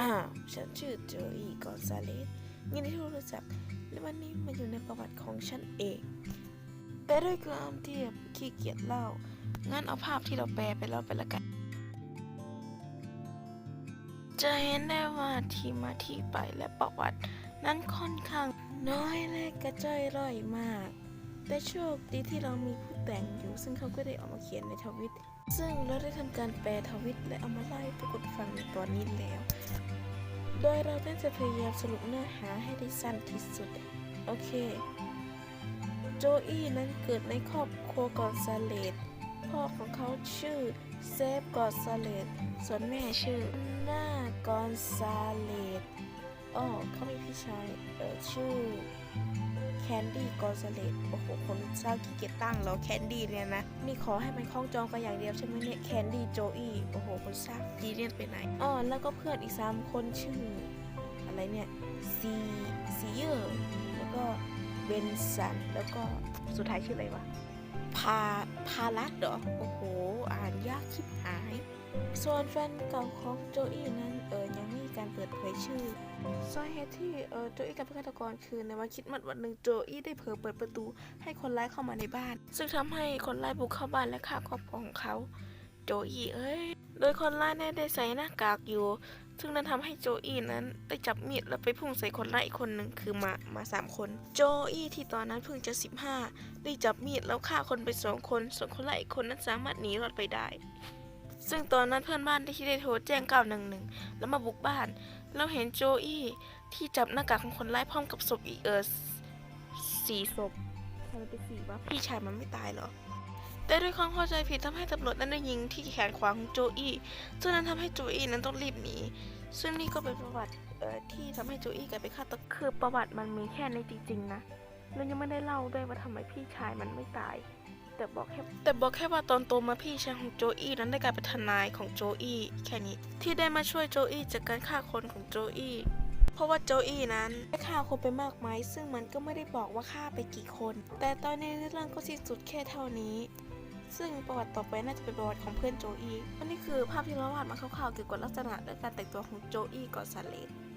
อ้าวฉันชื่อโจอีกอนซาเลสยินดีที่รู้จัก และวันนี้มาอยู่ในประวัติของฉันเองแต่ด้วยความที่ขี้เกียจเล่า งั้นเอาภาพที่เราแปลไปแล้วไปละกัน จะเห็นได้ว่าที่มาที่ไปและประวัติ นั้นค่อนข้างน้อยและกระจ้อยร่อยมาก แต่โชคดีที่เรามีผู้แต่งอยู่ ซึ่งเขาก็ได้เอามาเขียนในทวิต ซึ่งเราได้ทำการแปลทวิตและเอามาไล่ปรากฏฟังในตอนนี้แล้ว โดยเราได้จะพยายามสรุปเนื้อหาให้ได้สั้นที่สุด โอเค โจอี้นั้นเกิดในครอบครัวกอนซาเลตพ่อของเขาชื่อเซฟกอนซาเลตส่วนแม่ชื่อหน้ากอนซาเลตอ๋อเขามีพี่ชายเออชื่อ แคนดี้กอนซเลตโอ้โห คนสร้างขี้เกียจตั้งแล้วแคนดี้เนี่ยนะ นี่ขอให้มันคล้องจองกันอย่างเดียวใช่ไหมเนี่ย แคนดี้โจอี้โอ้โห คนสร้างจีเรียนไปไหนอ๋อแล้วก็เพื่อนอีก 3 คนชื่อ อะไรเนี่ย ซีซีเยอร์ แล้วก็เบนสัน แล้วก็สุดท้ายชื่ออะไรวะ พา พาลัดเหรอ โอ้โห อ่านยากชิบหาย ส่วนแฟนเก่าของโจอี้นั้นเออยัง ปิดเผยชื่อสาเหตุที่เออโจอี้กับฆาตกรคือในวันคิดมัดวันหนึ่งโจอี้ได้เผลอเปิดประตูให้คนร้ายเข้ามาในบ้าน ซึ่งทำให้คนร้ายบุกเข้าบ้านและฆ่าครอบครัวของเขา โจอี้เอ้ยโดยคนร้ายเนี่ยได้ใส่หน้ากากอยู่ ซึ่งนั้นทำให้โจอี้นั้นได้จับมีดแล้วไปพุ่งใส่คนร้ายอีกคนหนึ่งคือมามาสามคน โจอี้ที่ตอนนั้นเพิ่งจะ15ได้จับมีดแล้วฆ่าคนไปสองคน ส่วนคนร้ายอีกคนนั้นสามารถหนีรอดไปได้ ซึ่งตอนนั้นเพื่อนบ้านได้ที่ได้โทรแจ้ง 911 แล้วมาบุกบ้าน เราเห็นโจอี้ที่จับหน้ากากของคนร้ายพร้อมกับศพอีกเออสี่ศพใครไปสี่วะพี่ชายมันไม่ตายเหรอ แต่ด้วยความเข้าใจผิดทำให้ตำรวจนั้นได้ยิงที่แขนขวาของโจอี้ซึ่งนั้นทำให้โจอี้นั้นต้องรีบหนี ซึ่งนี่ก็เป็นประวัติเอ่อที่ทำให้โจอี้กลายเป็นฆาตกรคือประวัติมันมีแค่ในจริงๆนะ แล้วยังไม่ได้เล่าด้วยว่าทำไมพี่ชายมันไม่ตาย แต่บอกแค่แต่บอกแค่ว่าตอนโตมาพี่ชายของโจอี้นั้นได้กลายเป็นทนายของโจอี้แค่นี้ ที่ได้มาช่วยโจอี้จากการฆ่าคนของโจอี้เพราะว่าโจอี้นั้นได้ฆ่าคนไปมากมายซึ่งมันก็ไม่ได้บอกว่าฆ่าไปกี่คน แต่ตอนนี้เรื่องก็สิ้นสุดแค่เท่านี้ ซึ่งประวัติต่อไปน่าจะเป็นประวัติของเพื่อนโจอี้นนี้คือภาพที่เราวาดมาคร่าวๆเกี่ยวกับลักษณะและการแต่งตัวของโจอี้กอนซาเลส